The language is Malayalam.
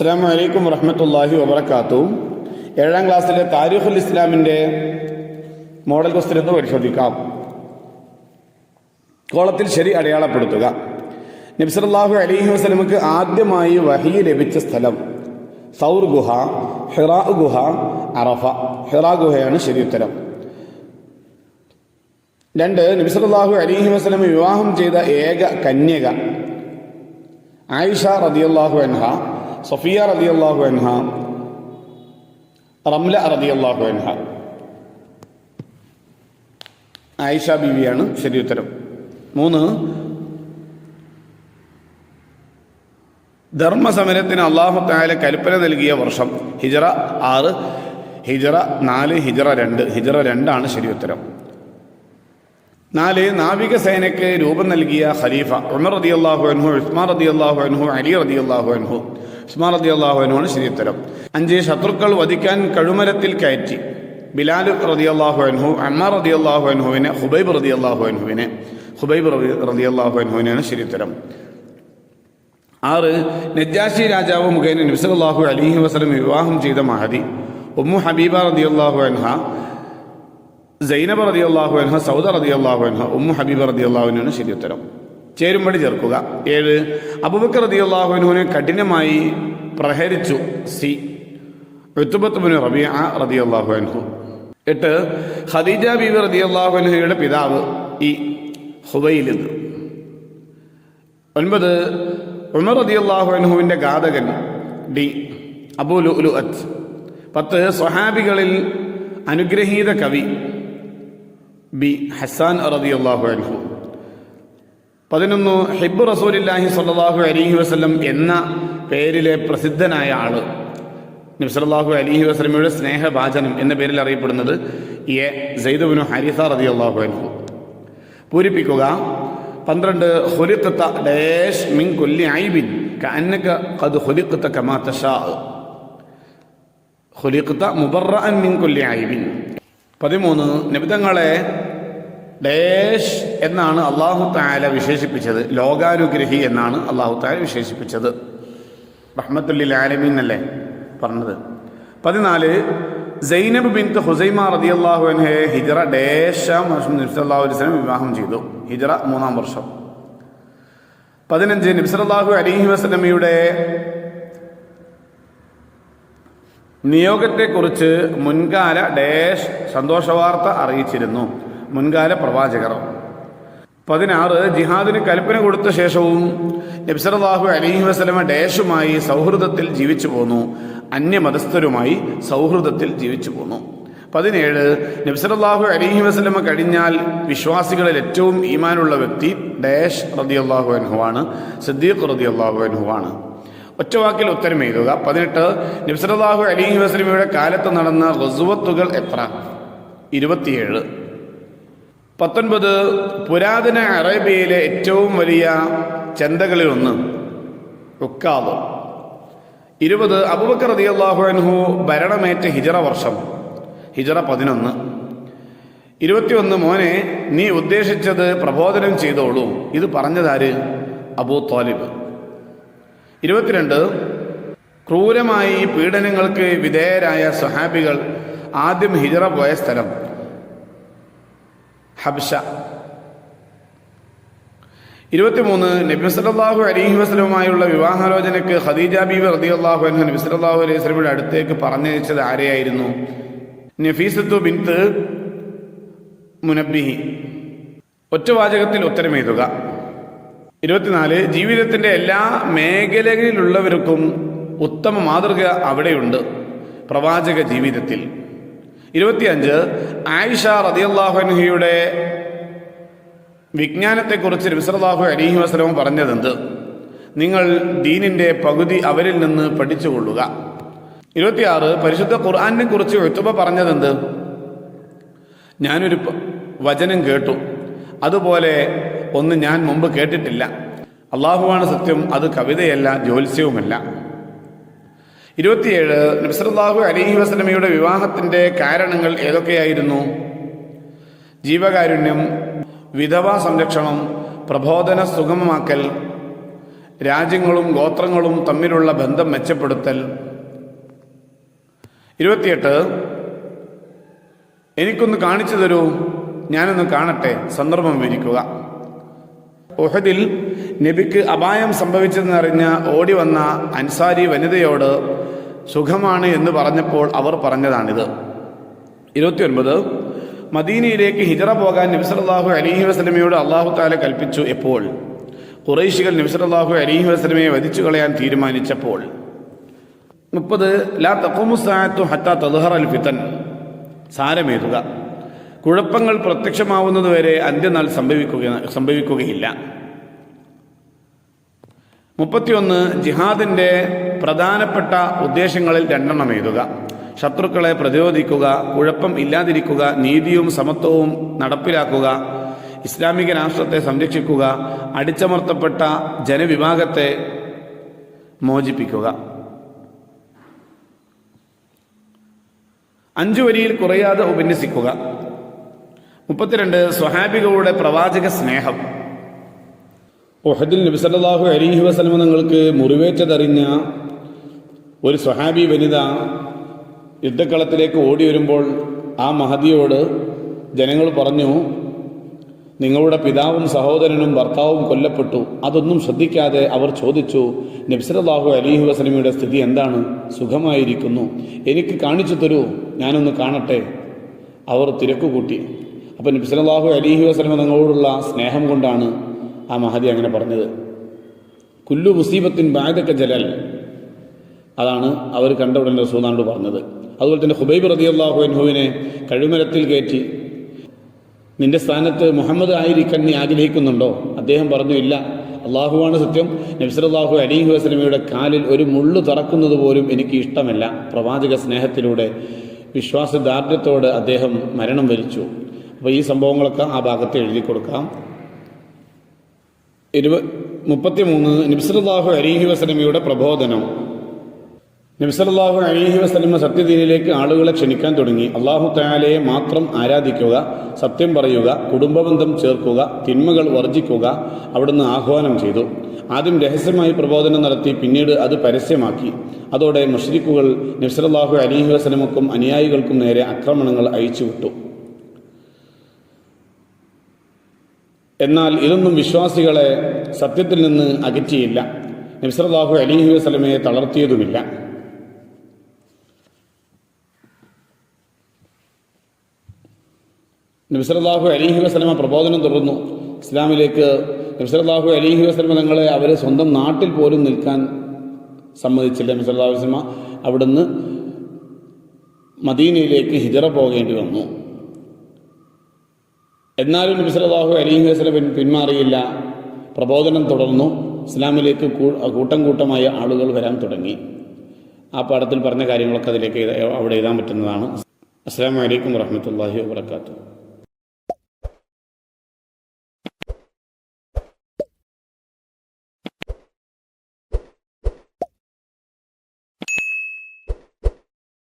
അസ്സാം വലൈക്കും വറഹമത്തല്ലാഹി വബർക്കാത്തു ഏഴാം ക്ലാസ്സിലെ താരിഖുൽ ഇസ്ലാമിന്റെ മോഡൽ ക്വസ്റ്റ്യൻ എന്ന് പരിശോധിക്കാം. കോളത്തിൽ ശരി അടയാളപ്പെടുത്തുക. നബ്സലാഹു അലൈഹി വസ്ലമക്ക് ആദ്യമായി വഹി ലഭിച്ച സ്ഥലം സൗർ ഗുഹ ഹിറാ ഗുഹ അറഫ. ഹിറാ ഗുഹയാണ് ശരി ഉത്തരം. രണ്ട് നബിസലാഹു അലൈഹി വസ്ലം വിവാഹം ചെയ്ത ഏക കന്യക ആയിഷ റതിയല്ലാഹു അൻഹ സഫിയ റതിയല്ലാഹു അൻഹ റംല റതിയല്ലാഹു അൻഹ. ആയിഷ ബീവിയാണ് ശരി ഉത്തരം. മൂന്ന് ധർമ്മസമരത്തിന് അള്ളാഹു താലെ കൽപ്പന നൽകിയ വർഷം ഹിജറ ആറ് ഹിജറ നാല് ഹിജറ രണ്ട് ഹിജറ രണ്ടാണ് ശരി ഉത്തരം. നാല് നാവികസേനയ്ക്ക് രൂപം നൽകിയ ഖലീഫ ഉമർ റതി അള്ളാഹു അൻഹു ഉസ്മാൻ റതി അള്ളാഹു അൻഹു അലി റതി അള്ളാഹു അൻഹു. ഉസ്മാൻ റതി ശരിയുത്തരം അഞ്ച് ശത്രുക്കൾ വധിക്കാൻ കഴുമരത്തിൽ കയറ്റി. ബിലാൽ റതി അള്ളാഹു അൻഹു അമ്മാർ റതി അള്ളാഹു അൻഹുവിനെ ഹുബൈബ് റതി അള്ളാഹു അൻഹുവിനെ ഹുബൈബ് റതി അള്ളാഹു അൻഹുവിനാണ് ശരിയുത്തരം ആറ് നജ്ജാശി രാജാവ് മുഖേന നബ്സലാഹു അലിഹി വസ്ലം വിവാഹം ചെയ്ത മഹദി. ഉമ്മു ഹബീബ റതി അള്ളാഹു അൻഹ സൈനബ് റതി അള്ളാഹു അൻഹ സൗദ റതി അള്ളാഹു ഉമ്മു ഹബീബ റതി അള്ളാഹുവിനാണ് ശരി ചേരുമ്പടി ചേർക്കുക. ഏഴ് അബുബക്കർ റതി അള്ളാഹുവിനെ കഠിനമായി പ്രഹരിച്ചു. സി ഉത്തുബത്തുബിന് റബിയ റതി അള്ളാഹു അൻഹു. എട്ട് ഖദീജ ബീബി റതി അള്ളാഹു പിതാവ് ഇ ഹുബൈലിദ് ഒൻപത് ഉമർ റതി അള്ളാഹു അൻഹുവിന്റെ ഘാതകൻ ഡി അബൂ ലുലു അത്ത് പത്ത് സ്വഹാബികളിൽ അനുഗ്രഹീത കവി ബി ഹസാൻ റതി അള്ളാഹു അൻഹു. പതിനൊന്ന് ഹിബ് റസൂലില്ലാഹി സ്വല്ലല്ലാഹു അലൈഹി വസ്ലം എന്ന പേരിലെ പ്രസിദ്ധനായ ആൾ. നിസ്ലാഹു അലൈഹി വസ്ലമയുടെ സ്നേഹവാചനം എന്ന പേരിൽ അറിയപ്പെടുന്നത് എ സൈദുബിനു ഹരിസ റതി അള്ളാഹു അൻഹു. പൂരിപ്പിക്കുക. പന്ത്രണ്ട് ഹുലിഖത്ത ഡേഷ് മിൻ കൊല്ലി ഐബിൻ കഅന്നക ഖദ് ഹുലിഖത്ത കമാ തശാ ഹുലിഖത്ത മുബറഅൻ മിൻ കൊല്ലി ഐബിൻ. പതിമൂന്ന് നിബിതങ്ങളെ ഡേഷ് എന്നാണ് അള്ളാഹു താല വിശേഷിപ്പിച്ചത്. ലോകാനുഗ്രഹി എന്നാണ് അള്ളാഹു താല വിശേഷിപ്പിച്ചത്. റഹ്മത്തുല്ലിൽ ആലമീൻ അല്ലേ? പറഞ്ഞത്. പതിനാല് സൈനബ് ബിൻ ഹുസൈമ റതി അള്ളാഹു ഹിജറ ഡേഷം നബ്സല്ലാഹു വിവാഹം ചെയ്തു. ഹിജറ മൂന്നാം വർഷം. പതിനഞ്ച് നബ്സല്ലാഹു അലൈഹി വസ്ലമിയുടെ നിയോഗത്തെക്കുറിച്ച് മുൻകാല ഡേഷ് സന്തോഷവാർത്ത അറിയിച്ചിരുന്നു. മുൻകാല പ്രവാചകർ. പതിനാറ് ജിഹാദിന് കൽപ്പന കൊടുത്ത ശേഷവും നബ്സലാഹു അലഹി വസ്ലമ ഡേഷുമായി സൗഹൃദത്തിൽ ജീവിച്ചു പോന്നു. അന്യമതസ്ഥരുമായി സൗഹൃദത്തിൽ ജീവിച്ചു പോന്നു. പതിനേഴ് നബ്സലാഹു അലഹി വസ്ലമ കഴിഞ്ഞാൽ വിശ്വാസികളിൽ ഏറ്റവും ഈമാനുള്ള വ്യക്തി ഡേഷ് റതിയല്ലാഹു അൻഹുവാണ് സിദ്ദീഖ് റതിയല്ലാഹു അൻഹുവാണ്. ഒറ്റവാക്കിൽ ഉത്തരം എഴുതുക. പതിനെട്ട് നബ്സലാഹു അലഹി വസ്ലമയുടെ കാലത്ത് നടന്ന റസുവത്തുകൾ എത്ര? ഇരുപത്തിയേഴ്. പത്തൊൻപത് പുരാതന അറേബ്യയിലെ ഏറ്റവും വലിയ ചന്തകളിൽ ഒന്ന് ഉക്കാവ് ഇരുപത് അബുബക്കർ റതി അള്ളാഹുഹു അൻഹു ഭരണമേറ്റ ഹിജറ വർഷം ഹിജറ പതിനൊന്ന്. ഇരുപത്തിയൊന്ന് മോനെ നീ ഉദ്ദേശിച്ചത് പ്രബോധനം ചെയ്തോളൂ. ഇത് പറഞ്ഞതാര്? അബൂ താലിബ് ഇരുപത്തിരണ്ട് ക്രൂരമായി പീഡനങ്ങൾക്ക് വിധേയരായ സഹാബികൾ ആദ്യം ഹിജറ പോയ സ്ഥലം. ഹബ്ഷ ഇരുപത്തിമൂന്ന് നബി സല്ലല്ലാഹു അലഹി വസല്ലമയുമായുള്ള വിവാഹാലോചനയ്ക്ക് ഖദീജ ബീബി അള്ളാഹു അൻഹ നബി സലാഹു അലൈഹി വസ്ലമിയുടെ അടുത്തേക്ക് പറഞ്ഞയച്ചത് ആരെയായിരുന്നു? നഫീസത്തു ബിൻത്ത് മുനബിഹി ഒറ്റവാചകത്തിൽ ഉത്തരമെഴുതുക. ഇരുപത്തിനാല് ജീവിതത്തിന്റെ എല്ലാ മേഖലകളിലുള്ളവർക്കും ഉത്തമ മാതൃക അവിടെയുണ്ട്. പ്രവാചക ജീവിതത്തിൽ. ഇരുപത്തിയഞ്ച് ആയിഷ റതിയല്ലാഹുൻഹിയുടെ വിജ്ഞാനത്തെക്കുറിച്ച് നബിസലാഹു അലീഹി വസ്ലം പറഞ്ഞതെന്ത്? നിങ്ങൾ ദീനിന്റെ പകുതി അവരിൽ നിന്ന് പഠിച്ചുകൊള്ളുക. ഇരുപത്തിയാറ് പരിശുദ്ധ ഖുർആാനിനെ കുറിച്ച് എത്തുബ പറഞ്ഞതെന്ത്? ഞാനൊരു വചനം കേട്ടു. അതുപോലെ ഒന്ന് ഞാൻ മുമ്പ് കേട്ടിട്ടില്ല. അള്ളാഹുവാണ് സത്യം അത് കവിതയല്ല ജ്യോത്സ്യവുമല്ല. ഇരുപത്തിയേഴ് നബ്സലാഹു അലൈഹി വസ്ലമയുടെ വിവാഹത്തിന്റെ കാരണങ്ങൾ ഏതൊക്കെയായിരുന്നു? ജീവകാരുണ്യം വിധവാ സംരക്ഷണം പ്രബോധന സുഗമമാക്കൽ രാജ്യങ്ങളും ഗോത്രങ്ങളും തമ്മിലുള്ള ബന്ധം മെച്ചപ്പെടുത്തൽ. ഇരുപത്തിയെട്ട് എനിക്കൊന്ന് കാണിച്ചു തരൂ. ഞാനൊന്ന് കാണട്ടെ. സന്ദർഭം വിരിക്കുക ഒഹദിൽ നബിക്ക് അപായം സംഭവിച്ചതെന്നറിഞ്ഞ് ഓടി വന്ന അൻസാരി വനിതയോട് സുഖമാണ് എന്ന് പറഞ്ഞപ്പോൾ അവർ പറഞ്ഞതാണിത്. ഇരുപത്തിയൊൻപത് മദീനയിലേക്ക് ഹിജറ പോകാൻ നബിസലാഹു അലിഹി വസ്ലമയോട് അള്ളാഹു താല കൽപ്പിച്ചു എപ്പോൾ? കുറേശികൾ നബിസലാഹു അലിഹി വസ്ലമയെ വധിച്ചു കളയാൻ തീരുമാനിച്ചപ്പോൾ. മുപ്പത് ലാ തഖുമുസായത്തു ഹത്ത തദ്ഹർ അൽ ഫിത്തൻ. സാരമേതുക. കുഴപ്പങ്ങൾ പ്രത്യക്ഷമാവുന്നതുവരെ അന്ത്യനാൾ സംഭവിക്കുക സംഭവിക്കുകയില്ല. മുപ്പത്തിയൊന്ന് ജിഹാദിന്റെ പ്രധാനപ്പെട്ട ഉദ്ദേശങ്ങളിൽ രണ്ടെണ്ണം എഴുതുക. ശത്രുക്കളെ പ്രതിരോധിക്കുക കുഴപ്പം ഇല്ലാതിരിക്കുക നീതിയും സമത്വവും നടപ്പിലാക്കുക ഇസ്ലാമിക രാഷ്ട്രത്തെ സംരക്ഷിക്കുക അടിച്ചമർത്തപ്പെട്ട ജനവിഭാഗത്തെ മോചിപ്പിക്കുക. അഞ്ചു വരിയിൽ കുറയാതെ ഉപന്യസിക്കുക. മുപ്പത്തിരണ്ട് സ്വഹാബികളുടെ പ്രവാചക സ്നേഹം. ഒഹദിൽ നബിസല്ലാഹു അലിഹി വസ്ലമ നിങ്ങൾക്ക് മുറിവേറ്റതറിഞ്ഞ ഒരു സ്വഹാബി വനിത യുദ്ധക്കളത്തിലേക്ക് ഓടി വരുമ്പോൾ ആ മഹതിയോട് ജനങ്ങൾ പറഞ്ഞു നിങ്ങളുടെ പിതാവും സഹോദരനും ഭർത്താവും കൊല്ലപ്പെട്ടു. അതൊന്നും ശ്രദ്ധിക്കാതെ അവർ ചോദിച്ചു നബ്സലാഹു അലിഹു വസ്ലമിയുടെ സ്ഥിതി എന്താണ്? സുഖമായിരിക്കുന്നു. എനിക്ക് കാണിച്ചു തരൂ. ഞാനൊന്ന് കാണട്ടെ. അവർ തിരക്കുകൂട്ടി. അപ്പം നബ്സലാഹു അലിഹു വസ്ലമ നിങ്ങളോടുള്ള സ്നേഹം കൊണ്ടാണ് ആ മഹദി അങ്ങനെ പറഞ്ഞത്. കുല്ലു മുസീബത്തിൻ ബാധക്ക ജലൽ. അതാണ് അവർ കണ്ട ഉടനെ റസൂദാനോട് പറഞ്ഞത്. അതുപോലെ തന്നെ ഹുബൈബ് റതി അള്ളാഹു അൻഹുവിനെ കഴിമരത്തിൽ കയറ്റി നിന്റെ സ്ഥാനത്ത് മുഹമ്മദ് ആയിരിക്കാൻ നീ ആഗ്രഹിക്കുന്നുണ്ടോ? അദ്ദേഹം പറഞ്ഞു ഇല്ല. അള്ളാഹുവാണ് സത്യം. നബ്സലാഹു അലീഹി വസ്ലമയുടെ കാലിൽ ഒരു മുള്ളു തറക്കുന്നത് പോലും എനിക്ക് ഇഷ്ടമല്ല. പ്രവാചക സ്നേഹത്തിലൂടെ വിശ്വാസദാർഢ്യത്തോട് അദ്ദേഹം മരണം വരിച്ചു. അപ്പോൾ ഈ സംഭവങ്ങളൊക്കെ ആ ഭാഗത്ത് എഴുതി കൊടുക്കാം. ഇരുപ മുപ്പത്തിമൂന്ന് നിബ്സലാഹു അലീഹി വസ്ലമയുടെ പ്രബോധനം. നിബ്സലാഹു അലീഹി വസ്ലമ സത്യദീനിലേക്ക് ആളുകളെ ക്ഷണിക്കാൻ തുടങ്ങി. അള്ളാഹു തയാലയെ മാത്രം ആരാധിക്കുക സത്യം പറയുക കുടുംബബന്ധം ചേർക്കുക തിന്മകൾ വർജിക്കുക അവിടുന്ന് ആഹ്വാനം ചെയ്തു. ആദ്യം രഹസ്യമായി പ്രബോധനം നടത്തി പിന്നീട് അത് പരസ്യമാക്കി. അതോടെ മുഷ്രിഖുകൾ നബ്സലാഹു അലീഹി വസ്ലമക്കും അനുയായികൾക്കും നേരെ ആക്രമണങ്ങൾ അയച്ചുവിട്ടു എന്നാൽ ഇതൊന്നും വിശ്വാസികളെ സത്യത്തിൽ നിന്ന് അകറ്റിയില്ല. നബ്സലാഹു അലിഹി വസ്ലമയെ തളർത്തിയതുമില്ല. നബ്സലാഹു അലിഹി വസ്ലമ പ്രബോധനം തുടർന്നു. ഇസ്ലാമിലേക്ക് നബ്സലാഹു അലിഹി വസ്ലമ തങ്ങളെ അവരെ സ്വന്തം നാട്ടിൽ പോലും നിൽക്കാൻ സമ്മതിച്ചില്ല നബ്സലാഹു വസ്ലമ അവിടുന്ന് മദീനയിലേക്ക് ഹിജറ പോകേണ്ടി വന്നു. എന്നാലും നബി സലാഹു അലീഹി വസ്ലം പിന്മാറിയില്ല. പ്രബോധനം തുടർന്നു. ഇസ്ലാമിലേക്ക് കൂട്ടം കൂട്ടമായ ആളുകൾ വരാൻ തുടങ്ങി. ആ പാഠത്തിൽ പറഞ്ഞ കാര്യങ്ങളൊക്കെ അതിലേക്ക് അവിടെ എഴുതാൻ പറ്റുന്നതാണ്. അസ്സാം വലൈക്കും വാഹമത്തല്ലാഹി വാത്തു